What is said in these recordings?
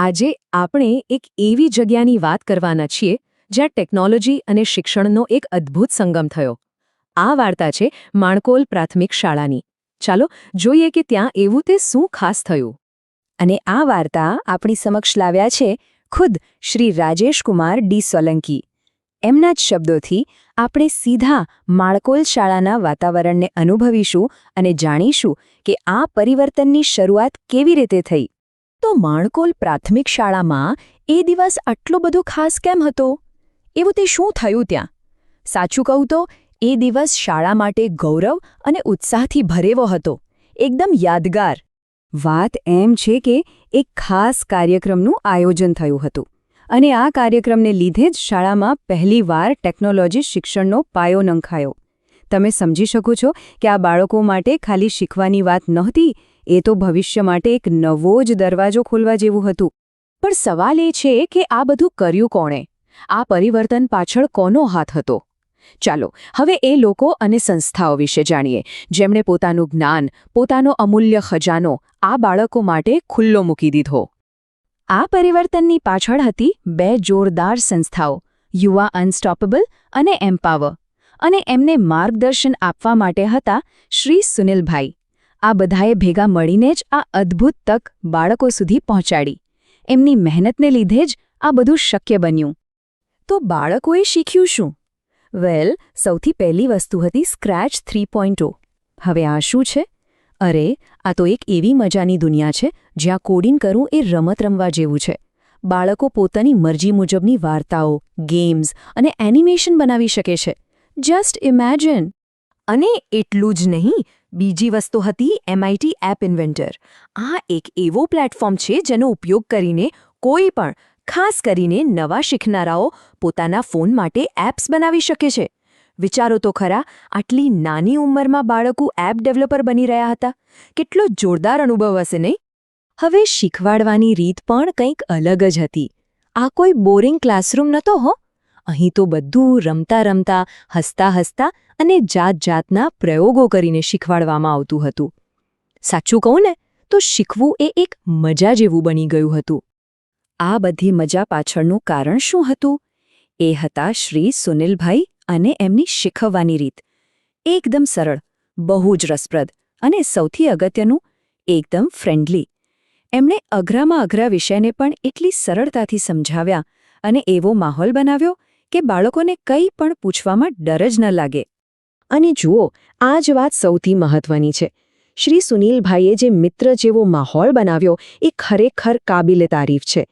આજે આપણે એક એવી જગ્યાની વાત કરવાના છીએ, જ્યાં ટેકનોલોજી અને શિક્ષણનો એક અદ્ભુત સંગમ થયો. આ વાર્તા છે માણકોલ પ્રાથમિક શાળાની. ચાલો જોઈએ કે ત્યાં એવું તે શું ખાસ થયું. અને આ વાર્તા આપણી સમક્ષ લાવ્યા છે ખુદ શ્રી રાજેશકુમાર ડી સોલંકી. એમના જ શબ્દોથી આપણે સીધા માળકોલ શાળાના વાતાવરણને અનુભવીશું અને જાણીશું કે આ પરિવર્તનની શરૂઆત કેવી રીતે થઈ. તો માણકોલ પ્રાથમિક શાળામાં એ દિવસ આટલો બધો ખાસ કેમ હતો? એવું તે શું થયું ત્યાં? સાચું કહું તો, એ દિવસ શાળા માટે ગૌરવ અને ઉત્સાહથી ભરેવો હતો. એકદમ યાદગાર. વાત એમ છે કે એક ખાસ કાર્યક્રમનું આયોજન થયું હતું. અને આ કાર્યક્રમને લીધે જ શાળામાં પહેલીવાર ટેકનોલોજી શિક્ષણનો પાયો નંખાયો. તમે સમજી શકો છો કે આ બાળકો માટે ખાલી શીખવાની વાત નહોતી એ તો ભવિષ્ય માટે એક નવો જ દરવાજો ખોલવા જેવું હતું. પણ સવાલ એ છે કે આ બધું કર્યું કોણે? આ પરિવર્તન પાછળ કોનો હાથ હતો? ચાલો, હવે એ લોકો અને સંસ્થાઓ વિશે જાણીએ. જેમણે પોતાનું જ્ઞાન, પોતાનો અમૂલ્ય ખજાનો, આ બાળકો માટે ખુલ્લો મૂકી દીધો. આ પરિવર્તનની પાછળ હતી બે જોરદાર સંસ્થાઓ, યુવા અનસ્ટોપેબલ અને એમ્પાવર. અને એમને માર્ગદર્શન આપવા માટે હતા શ્રી સુનિલભાઈ. આ બધાએ ભેગા મળીને જ આ અદ્ભુત તક બાળકો સુધી પહોંચાડી. એમની મહેનતને લીધે જ આ બધું શક્ય બન્યું. તો બાળકોએ શીખ્યું શું? વેલ, સૌથી પહેલી વસ્તુ હતી સ્ક્રેચ થ્રી હવે આ શું છે? અરે, આ તો એક એવી મજાની દુનિયા છે જ્યાં કોડિંગ કરવું એ રમત રમવા જેવું છે. બાળકો પોતાની મરજી મુજબની વાર્તાઓ, ગેમ્સ અને એનિમેશન બનાવી શકે છે. Just imagine. અને એટલું જ નહીં બીજી વસ્તુ હતી એમઆઈટી એપ ઇન્વેન્ટર. આ એક એવો પ્લેટફોર્મ છે જેનો ઉપયોગ કરીને કોઈ પણ, ખાસ કરીને નવા શીખનારાઓ પોતાના ફોન માટે એપ્સ બનાવી શકે છે. વિચારો તો ખરા, આટલી નાની ઉંમરમાં બાળકો એપ ડેવલપર બની રહ્યા હતા. કેટલો જોરદાર અનુભવ હશે નહીં? હવે શીખવાડવાની રીત પણ કંઈક અલગ જ હતી. આ કોઈ બોરિંગ ક્લાસરૂમ નહોતો હો? અહીં તો બધું રમતા રમતા હસતા હસતા અને જાત જાતના પ્રયોગો કરીને શીખવાડવામાં આવતું હતું. સાચું કહું ને, તો શીખવું એ એક મજા જેવું બની ગયું હતું. આ બધી મજા પાછળનું કારણ શું હતું? એ હતા શ્રી સુનિલભાઈ અને એમની શીખવવાની રીત. એકદમ સરળ, બહુ જ રસપ્રદ અને સૌથી અગત્યનું, એકદમ ફ્રેન્ડલી એમણે અઘરામાં અઘરા વિષયને પણ એટલી સરળતાથી સમજાવ્યા અને એવો માહોલ બનાવ્યો કે બાળકોને કંઈ પણ પૂછવામાં ડર જ ન લાગે. અને જુઓ, આ જ વાત સૌથી મહત્વની છે. શ્રી સુનિલભાઈએ જે મિત્ર જેવો માહોલ બનાવ્યો એ ખરેખર કાબિલે તારીફ છે.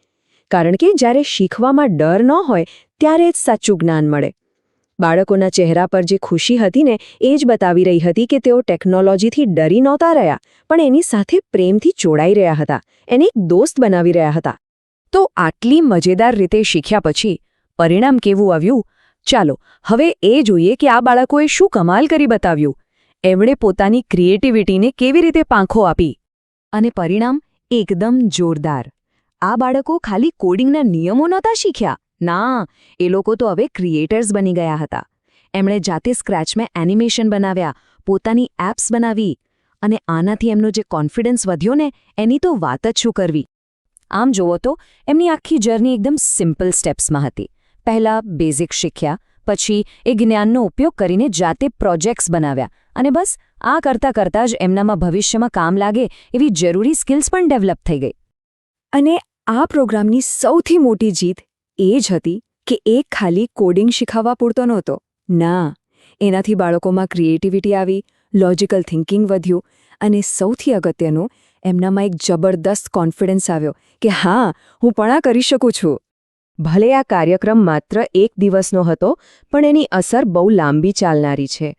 કારણ કે જ્યારે શીખવામાં ડર ન હોય, ત્યારે જ સાચું જ્ઞાન મળે. બાળકોના ચહેરા પર જે ખુશી હતી ને, એ જ બતાવી રહી હતી કે તેઓ ટેકનોલોજીથી ડરી નહોતા રહ્યા, પણ એની સાથે પ્રેમથી જોડાઈ રહ્યા હતા, એને એક દોસ્ત બનાવી રહ્યા હતા. તો આટલી મજેદાર રીતે શીખ્યા પછી પરિણામ કેવું આવ્યું? ચાલો, હવે એ જોઈએ કે આ બાળકોએ શું કમાલ કરી બતાવ્યું. એમણે પોતાની ક્રિએટિવિટીને કેવી રીતે પાંખો આપી? અને પરિણામ એકદમ જોરદાર. આ બાળકો ખાલી કોડિંગના નિયમો નહોતા શીખ્યા. ના, એ લોકો તો હવે ક્રિએટર્સ બની ગયા હતા. એમણે જાતે સ્ક્રેચમાં એનિમેશન બનાવ્યા, પોતાની એપ્સ બનાવી, અને આનાથી એમનો જે કોન્ફિડન્સ વધ્યો ને, એની તો વાત જ શું કરવી? આમ જુઓ તો, એમની આખી જર્ની એકદમ સિમ્પલ સ્ટેપ્સમાં હતી. પહેલા બેઝિક શીખ્યા, પછી એ જ્ઞાનનો ઉપયોગ કરીને જાતે પ્રોજેક્ટ્સ બનાવ્યા. અને બસ, આ કરતાં કરતાં જ એમનામાં ભવિષ્યમાં કામ લાગે એવી જરૂરી સ્કિલ્સ પણ ડેવલપ થઈ ગઈ. અને આ પ્રોગ્રામની સૌથી મોટી જીત એ જ હતી કે એ ખાલી કોડિંગ શીખવવા પૂરતો નહોતો. ના, એનાથી બાળકોમાં ક્રિએટિવિટી આવી લોજિકલ થિંકિંગ વધ્યું અને સૌથી અગત્યનું, એમનામાં એક જબરદસ્ત કોન્ફિડન્સ આવ્યો કે હા, હું પણ આ કરી શકું છું. ભલે આ કાર્યક્રમ માત્ર એક દિવસનો હતો, પણ એની અસર બહુ લાંબી ચાલનારી છે.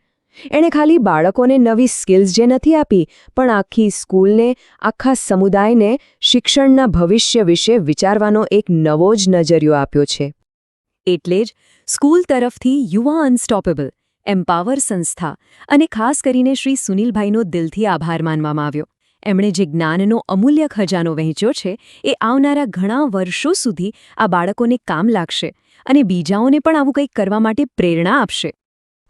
એણે ખાલી બાળકોને નવી સ્કિલ્સ જે નથી આપી, પણ આખી સ્કૂલને, આખા સમુદાયને, શિક્ષણના ભવિષ્ય વિશે વિચારવાનો એક નવો જ નજરિયો આપ્યો છે. એટલે જ સ્કૂલ તરફથી યુવા અનસ્ટોપેબલ, એમ્પાવર સંસ્થા અને ખાસ કરીને શ્રી સુનિલભાઈનો દિલથી આભાર માનવામાં આવ્યો. એમણે જે જ્ઞાનનો અમૂલ્ય ખજાનો વહેંચ્યો છે, એ આવનારા ઘણા વર્ષો સુધી આ બાળકોને કામ લાગશે અને બીજાઓને પણ આવું કંઈક કરવા માટે પ્રેરણા આપશે.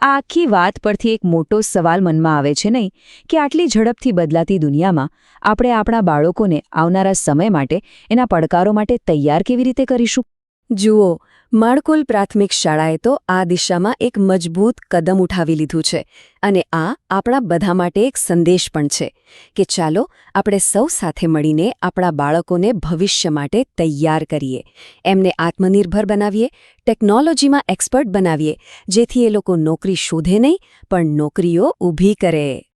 આ આખી વાત પરથી એક મોટો સવાલ મનમાં આવે છે નહીં કે આટલી ઝડપથી બદલાતી દુનિયામાં આપણે આપણા બાળકોને આવનારા સમય માટે, એના પડકારો માટે તૈયાર કેવી રીતે કરીશું? જુઓ માળકોલ પ્રાથમિક શાળાએ તો આ દિશામાં એક મજબૂત કદમ ઉઠાવી લીધું છે અને આ આપણા બધા માટે એક સંદેશ પણ છે કે ચાલો આપણે સૌ સાથે મળીને આપણા બાળકોને ભવિષ્ય માટે તૈયાર કરીએ, એમને આત્મનિર્ભર બનાવીએ, ટેકનોલોજીમાં એક્સપર્ટ બનાવીએ, જેથી એ લોકો નોકરી શોધે નહીં, પણ નોકરીઓ ઊભી કરે.